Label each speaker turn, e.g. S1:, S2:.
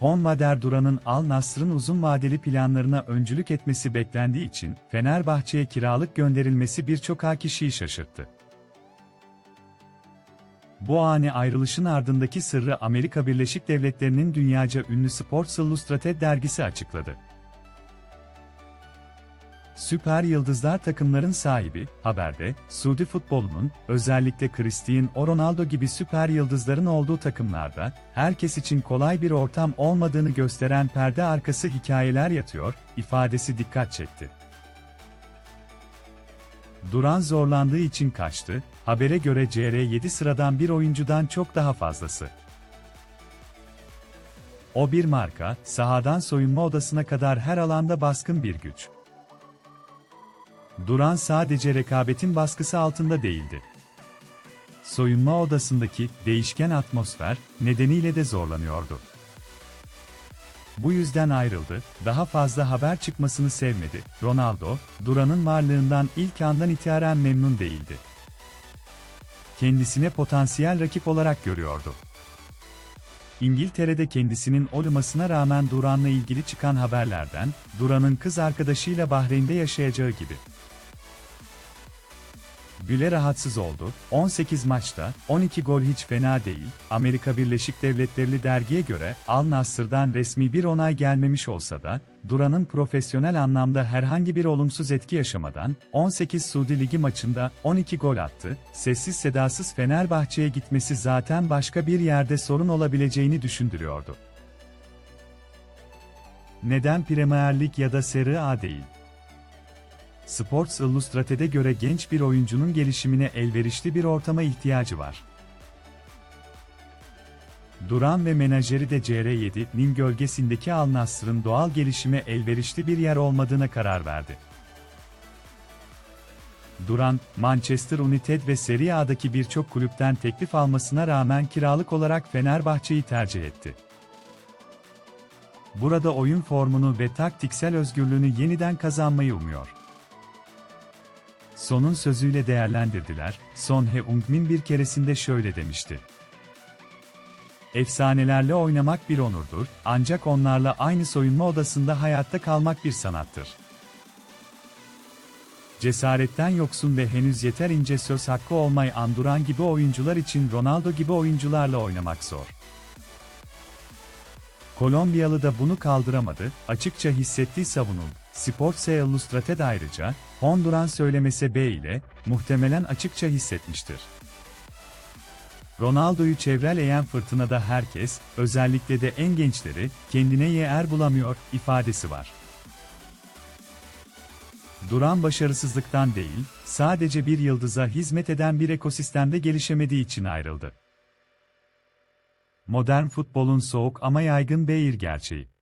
S1: Honmader Duran'ın Al Nassr'ın uzun vadeli planlarına öncülük etmesi beklendiği için Fenerbahçe'ye kiralık gönderilmesi birçok A kişiyi şaşırttı. Bu ani ayrılışın ardındaki sırrı Amerika Birleşik Devletleri'nin dünyaca ünlü Sports Illustrated dergisi açıkladı. Süper Yıldızlar takımların sahibi, haberde, Suudi futbolunun, özellikle Cristiano Ronaldo gibi süper yıldızların olduğu takımlarda, herkes için kolay bir ortam olmadığını gösteren perde arkası hikayeler yatıyor, ifadesi dikkat çekti. Duran zorlandığı için kaçtı, habere göre CR7 sıradan bir oyuncudan çok daha fazlası. O bir marka, sahadan soyunma odasına kadar her alanda baskın bir güç. Duran sadece rekabetin baskısı altında değildi. Soyunma odasındaki değişken atmosfer nedeniyle de zorlanıyordu. Bu yüzden ayrıldı, daha fazla haber çıkmasını sevmedi. Ronaldo, Duran'ın varlığından ilk andan itibaren memnun değildi. Kendisine potansiyel rakip olarak görüyordu. İngiltere'de kendisinin olmasına rağmen Duran'la ilgili çıkan haberlerden, Duran'ın kız arkadaşıyla Bahreyn'de yaşayacağı gibi. Güle rahatsız oldu. 18 maçta 12 gol hiç fena değil. Amerika Birleşik Devletleri dergiye göre Al Nassr'dan resmi bir onay gelmemiş olsa da Duran'ın profesyonel anlamda herhangi bir olumsuz etki yaşamadan 18 Suudi Ligi maçında 12 gol attı. Sessiz sedasız Fenerbahçe'ye gitmesi zaten başka bir yerde sorun olabileceğini düşündürüyordu. Neden Premier Lig ya da Serie A değil? Sports Illustrated'e göre genç bir oyuncunun gelişimine elverişli bir ortama ihtiyacı var. Duran ve menajeri de CR7'nin gölgesindeki Al Nassr'ın doğal gelişime elverişli bir yer olmadığına karar verdi. Duran, Manchester United ve Serie A'daki birçok kulüpten teklif almasına rağmen kiralık olarak Fenerbahçe'yi tercih etti. Burada oyun formunu ve taktiksel özgürlüğünü yeniden kazanmayı umuyor. Son'un sözüyle değerlendirdiler, Son Heung-min bir keresinde şöyle demişti. Efsanelerle oynamak bir onurdur, ancak onlarla aynı soyunma odasında hayatta kalmak bir sanattır. Cesaretten yoksun ve henüz yeterince söz hakkı olmay anduran gibi oyuncular için Ronaldo gibi oyuncularla oynamak zor. Kolombiyalı da bunu kaldıramadı, açıkça hissettiği savunuldu. Sports Illustrated ayrıca, Honduran söylemese B ile, muhtemelen açıkça hissetmiştir. Ronaldo'yu çevreleyen fırtınada herkes, özellikle de en gençleri, kendine yer bulamıyor, ifadesi var. Duran başarısızlıktan değil, sadece bir yıldıza hizmet eden bir ekosistemde gelişemediği için ayrıldı. Modern futbolun soğuk ama yaygın bir gerçeği.